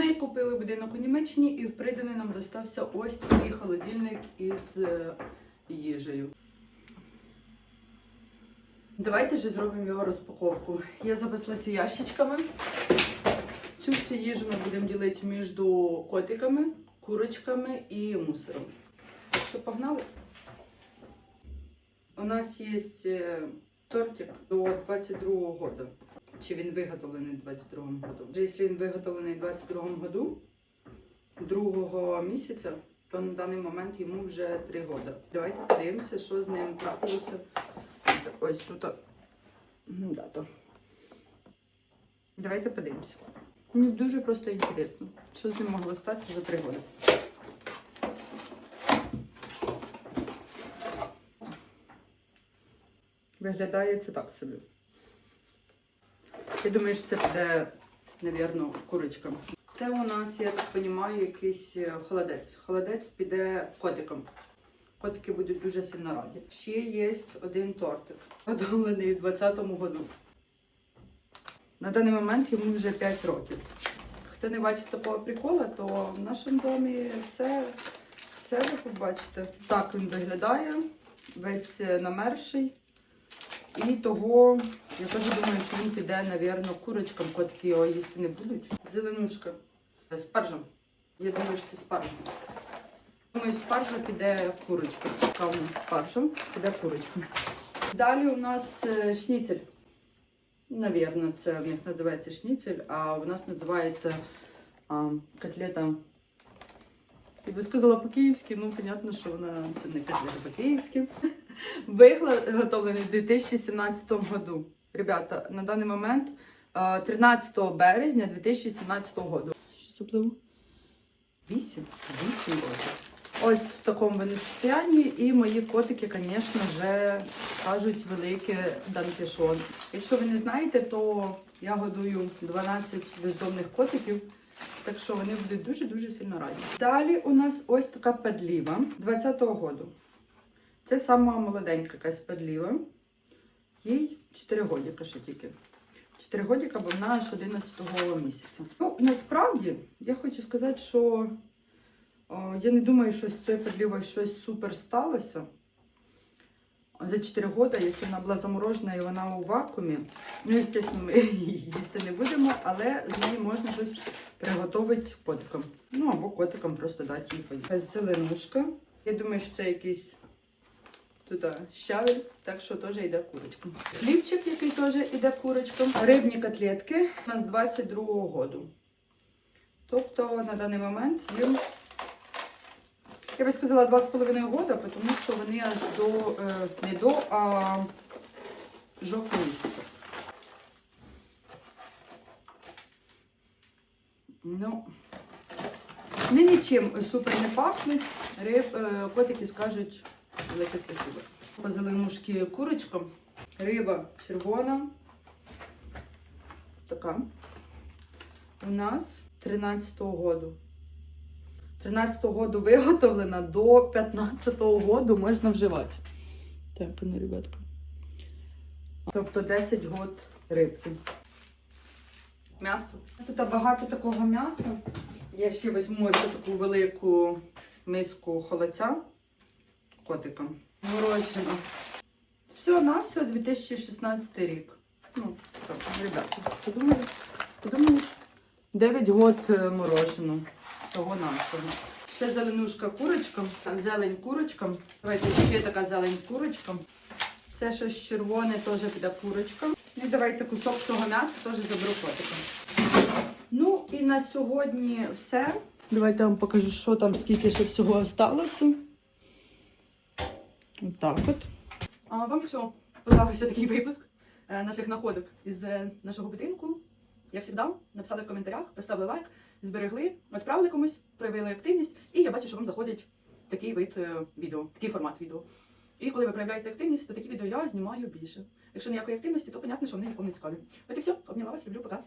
Ми купили будинок у Німеччині і в приданий нам достався ось такий холодильник із е, їжею. Давайте же зробимо його розпаковку. Я запаслася ящичками. Цю всю їжу ми будемо ділити між котиками, курочками і мусором. Так що погнали. У нас є е, тортик до 22 года. Чи він виготовлений в 22-му году. Вже якщо він виготовлений в 22-му году, другого місяця, то на даний момент йому вже 3 роки. Давайте подивимося, що з ним трапилося. Ось тут. Ну, дата. Давайте подивимося. Мені дуже просто інтересно, що з ним могло статися за 3 роки. Виглядає це так собі. Думаю, що це буде, напевно, курочка. Це у нас, я так розумію, якийсь е, холодець. Холодець піде котиком. Котики будуть дуже сильно раді. Ще є один тортик, подавлений у 2020 году. На даний момент йому вже 5 років. Хто не бачив такого прикола, то в нашому домі все, все ви побачите. Так він виглядає, весь е, намерший. І того, я теж думаю, що він піде, напевно, курочкам, котики його їсти не будуть. Зеленушка. Спаржа. Я думаю, що це спаржа. Думаю, спаржа піде курочка. Така у нас спаржа, піде курочка. Далі у нас е, шніцель. Навірно, це в них називається шніцель, а у нас називається а, котлета. Я би сказала по-київськи, ну, понятно, що вона це не котлета по-київськи. Виготовлений в 2017 году. Ребята, на даний момент е, 13 березня 2017 году. Що це? Вісім? Вісім років. Ось в такому вони состоянні, і мої котики, звісно, вже кажуть велике данкішон. Якщо ви не знаєте, то я годую 12 бездомних котиків, так що вони будуть дуже-дуже сильно раді. Далі у нас ось така педліва 20-го году. Це сама молоденька якась педліва. Їй 4 годика ще тільки. 4 годика, бо вона аж 11 місяця. Ну, насправді, я хочу сказати, що о, я не думаю, що з цією педлівою щось супер сталося. За 4 роки, якщо вона була заморожена і вона у вакуумі, ну, звісно, ми її їсти не будемо, але з неї можна щось приготувати котикам. Ну, або котикам просто дати їй поїсти. Зеленушка. Я думаю, що це якийсь туди щавель, так що теж йде курочка. Хлібчик, який теж йде курочком. Рибні котлетки у нас 22-го году. Тобто на даний момент їм, я би сказала, 2,5 года, тому що вони аж до, е, не до, а жовтня місяця. Ну, вони нічим супер не пахнуть. Риб, е, котики скажуть велике спасибо. По зеленушки курочка. Риба червона. Така. У нас 13-го году. 13-го году виготовлена до 15-го году можна вживати. Так, пане ребятка. Тобто 10 год рибки. М'ясо. Тут багато такого м'яса. Я ще візьму ось таку велику миску холодця котиком. Морожено. Все, на все 2016 рік. Ну, так, ребята, подумаєш, подумаєш. 9 год е, морожено. Всього нашого. Ще зеленушка курочка, зелень курочка. Давайте ще така зелень курочка. Це щось червоне теж піде курочка. І давайте кусок цього м'яса теж заберу котиком. Ну і на сьогодні все. Давайте я вам покажу, що там, скільки ще всього осталося. Так от. А вам, якщо подобався такий випуск е, наших находок із е, нашого будинку, як завжди, написали в коментарях, поставили лайк, зберегли, відправили комусь, проявили активність, і я бачу, що вам заходить такий вид е, відео, такий формат відео. І коли ви проявляєте активність, то такі відео я знімаю більше. Якщо ніякої активності, то понятно, що вони нікому не цікаві. От і все, обняла вас, люблю, пока.